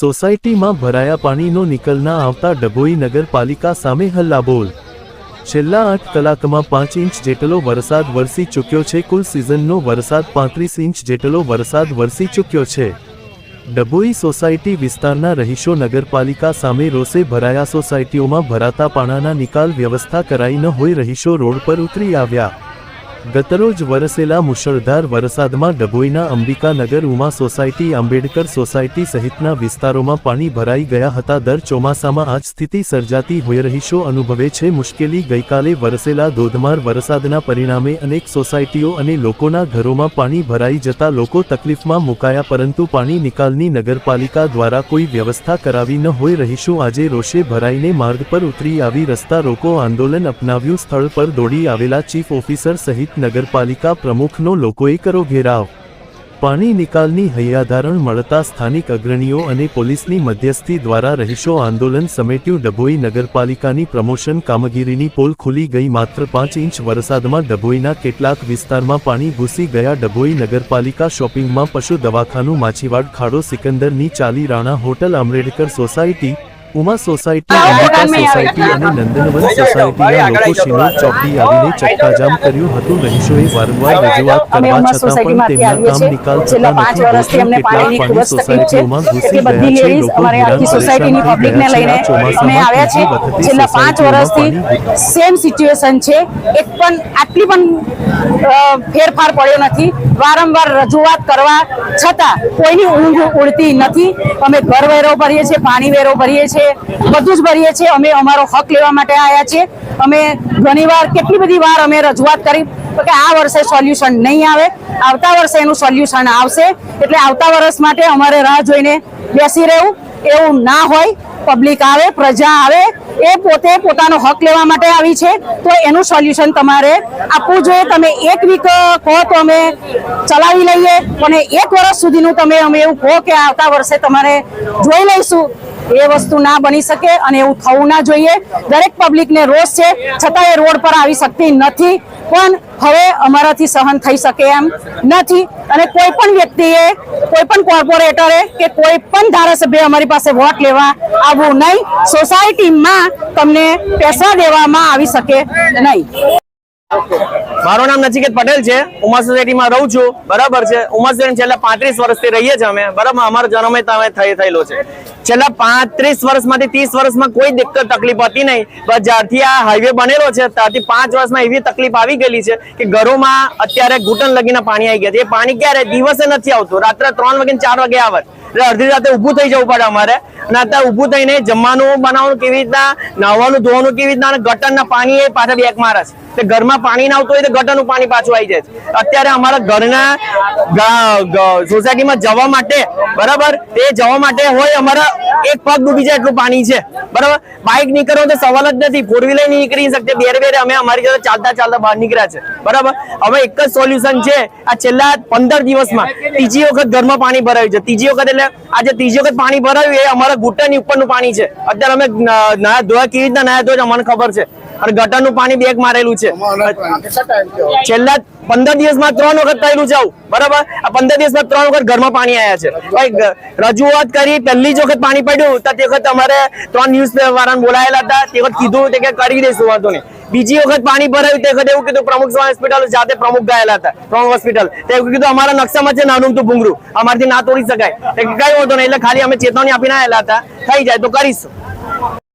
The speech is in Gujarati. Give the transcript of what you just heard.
સોસાયટીમાં ભરાયા પાણીનો નિકલ ના આવતા ડભોઈ નગરપાલિકા સામે હલ્લાબોલ. છેલ્લા આઠ કલાકમાં પાંચ ઇંચ જેટલો વરસાદ વરસી ચૂક્યો છે. કુલ સિઝનનો વરસાદ પાંત્રીસ ઇંચ જેટલો વરસાદ વરસી ચૂક્યો છે. ડભોઈ સોસાયટી વિસ્તારના રહીશો નગરપાલિકા સામે રોષે ભરાયા. સોસાયટીઓમાં ભરાતા પાણાના નિકાલ વ્યવસ્થા કરાઈ ન હોય રહીશો રોડ પર ઉતરી આવ્યા. ગતરોજ વરસેલા મુશળધાર વરસાદમાં ડભોઈના અંબિકાનગર ઉમા સોસાયટી, આંબેડકર સોસાયટી સહિતના વિસ્તારોમાં પાણી ભરાઈ ગયા હતા. દર ચોમાસામાં આ સ્થિતિ સર્જાતી હોય રહીશો અનુભવે છે. મુશ્કેલી ગઈકાલે વરસેલા ધોધમાર વરસાદના પરિણામે અનેક સોસાયટીઓ અને લોકોના ઘરોમાં પાણી ભરાઈ જતા લોકો તકલીફમાં મુકાયા, પરંતુ પાણી નિકાલની નગરપાલિકા દ્વારા કોઈ વ્યવસ્થા કરાવી ન હોય રહીશું આજે રોષે ભરાઈને માર્ગ પર ઉતરી આવી રસ્તા રોકો આંદોલન અપનાવ્યું. સ્થળ પર દોડી આવેલા ચીફ ઓફિસર સહિત નગરપાલિકા પ્રમુખનો લોકોએ કરો ઘેરાવ. પાણી નિકાલની હૈયાધારણ મળતા સ્થાનિક અગ્રણીઓ અને પોલીસની મધ્યસ્થી દ્વારા રહીશો આંદોલન સમેટ્યું. ડભોઈ નગરપાલિકાની પ્રમોશન કામગીરીની પોલ ખુલી ગઈ માત્ર પાંચ ઇંચ વરસાદમાં ડભોઈના કેટલાક વિસ્તારમાં પાણી ઘૂસી ગયા. ડભોઈ નગરપાલિકા શોપિંગમાં પશુ દવાખાનું, માછીવાડ ખાડો, સિકંદરની ચાલી Rana hotel, Ambedkar society Uma society Ambika society અને નંદનવન સોસાયટીના લોકો શિનોર ચોકડી આવીને ચક્કાજામ કર્યું હતું. રહીશોએ વારંવાર રજૂઆત કરવા છતાં પણ તેમના કામ નિકાલ છેલ્લા થતા પાંચ નથી. વર્ષથી કેટલાક પાણી સોસાયટીઓમાં ઘૂસી બધી ગયા છે. લોકો હેરાન સોસાયટીની પબ્લિકને લઈને અમે આવ્યા છે છેલ્લા પાંચ વર્ષથી સેમ સિચ્યુએશન છે. એક પણ આટલી પણ ફેરફાર પડ્યો નથી. વારંવાર રજૂઆત કરવા છતાં કોઈની ઊંઘ ઉડતી નથી. અમે ઘર વેરો ભરીએ છીએ પાણી વેરો ભરીએ છીએ, બધું જ ભરીએ છીએ. અમે અમારો હક લેવા માટે આવ્યા છીએ. અમે ઘણીવાર કેટલી બધી વાર અમે રજૂઆત કરી કે આ વર્ષે સોલ્યુશન નહીં આવે. આવતા વર્ષે એનું સોલ્યુશન આવશે. એટલે આવતા વર્ષ માટે અમારે રાહ જોઈને બેસી રહેવું. એવું ના હોય. પબ્લિક આવે, પ્રજા આવે, એ પોતે પોતાનો હક લેવા માટે આવી છે. તો એનું સોલ્યુશન તમારે આપવું જોઈએ. તમે એક વીક કહો તો અમે ચલાવી લઈએ. અને એક વર્ષ સુધીનું તમે અમે એવું કહો કે આવતા વર્ષે તમારે જોઈ લઈશું. એ વસ્તુ ના બની શકે અને એવું થવું ના જોઈએ. દરેક પબ્લિકને રોષ છે, છતાં એ રોડ પર આવી શકતી નથી. પણ હવે અમારાથી સહન થઈ શકે એમ નથી. અને કોઈ પણ વ્યક્તિએ, કોઈ પણ કોર્પોરેટરે કે કોઈ પણ ધારાસભ્ય અમારી પાસે વોટ લેવા આવવું નહીં, સોસાયટીમાં તમને પૈસા દેવામાં આવી શકે નહીં. મારું નામ નચિકેત પટેલ છે. ઉમા સોસાયટીમાં રહું છું. બરાબર છે. ઉમા સોસાયટી છેલ્લા પાંત્રીસ વર્ષથી રહીએ છીએ અમે. બરાબર, અમારો જન્મ થયેલો છે. છેલ્લા પાંત્રીસ વર્ષમાંથી ત્રીસ વર્ષમાં કોઈ દિક્કત, તકલીફ હતી નહીં. પણ જ્યારથી આ હાઈવે બનેલો છે, ત્યારથી પાંચ વર્ષમાં એવી તકલીફ આવી ગયેલી છે કે ઘરોમાં અત્યારે ઘૂંટણ લગીને પાણી આવી ગયા છે. એ પાણી ક્યારે? દિવસે નથી આવતું. રાત્રે ત્રણ વાગે ચાર વાગે આવે. એટલે અડધી રાતે ઊભું થઈ જવું પડે અમારે. અને અત્યારે ઊભું થઈને જમવાનું બનાવવાનું કેવી રીતના, નાહવાનું, ધોવાનું કેવી રીતના, અને ગટરના પાણી એ પાછા બેક મારે તે ઘરમાં પાણી ના આવતું હોય તો ગટરનું પાણી પાછું આવી જાય અત્યારે અમારા ઘરના સોસાયટીમાં જવા માટે, બરાબર? તે જવા માટે હોય અમારા એક પગ ડૂબી જાય એટલું પાણી છે. બરાબર? બાઇક નીકળો તો સવાલ જ નથી. ફોર વ્હીલર નહીં નીકળી શકતે. બેરે બેરે અમે અમારી જોડે ચાલતા ચાલતા બહાર નીકળ્યા છે. બરાબર? હવે એક જ સોલ્યુશન છે. આ છેલ્લા પંદર દિવસમાં ત્રીજી વખત ઘરમાં પાણી ભરાયું છે. ત્રીજી વખત એટલે આજે ત્રીજી વખત પાણી ભરાયું એ અમારા ઘૂંટણની ઉપરનું પાણી છે. અત્યારે અમે નાયા ધોયા કેવી રીતના નાયા ધોયા અમને ખબર છે. અને ગટરનું પાણી બેગ મારેલું છે. છેલ્લા પંદર દિવસમાં ત્રણ વખત થયેલું છે બરાબર? આ પંદર દિવસમાં ત્રણ વખત ઘરમાં પાણી આવ્યા છે. રજૂઆત કરી પહેલી જ વખત પાણી પડ્યું તો તે વખત અમારે ત્રણ ન્યૂઝ વાળાને બોલાયેલા હતા તે વખત કીધું કે કરી દઈશું વાંધો નહીં. બીજી વખત પાણી ભરાયું તે વખત એવું કીધું, પ્રમુખ હોસ્પિટલ જાતે પ્રમુખ ગયેલા હતા. પ્રમુખ હોસ્પિટલ એવું કીધું, અમારા નકશામાં છે નાનું તો ભૂંગરું અમારથી ના તોડી શકાય. કઈ વાંધો નહીં, એટલે ખાલી અમે ચેતવણી આપીને આવેલા હતા. થઈ જાય તો કરીશું.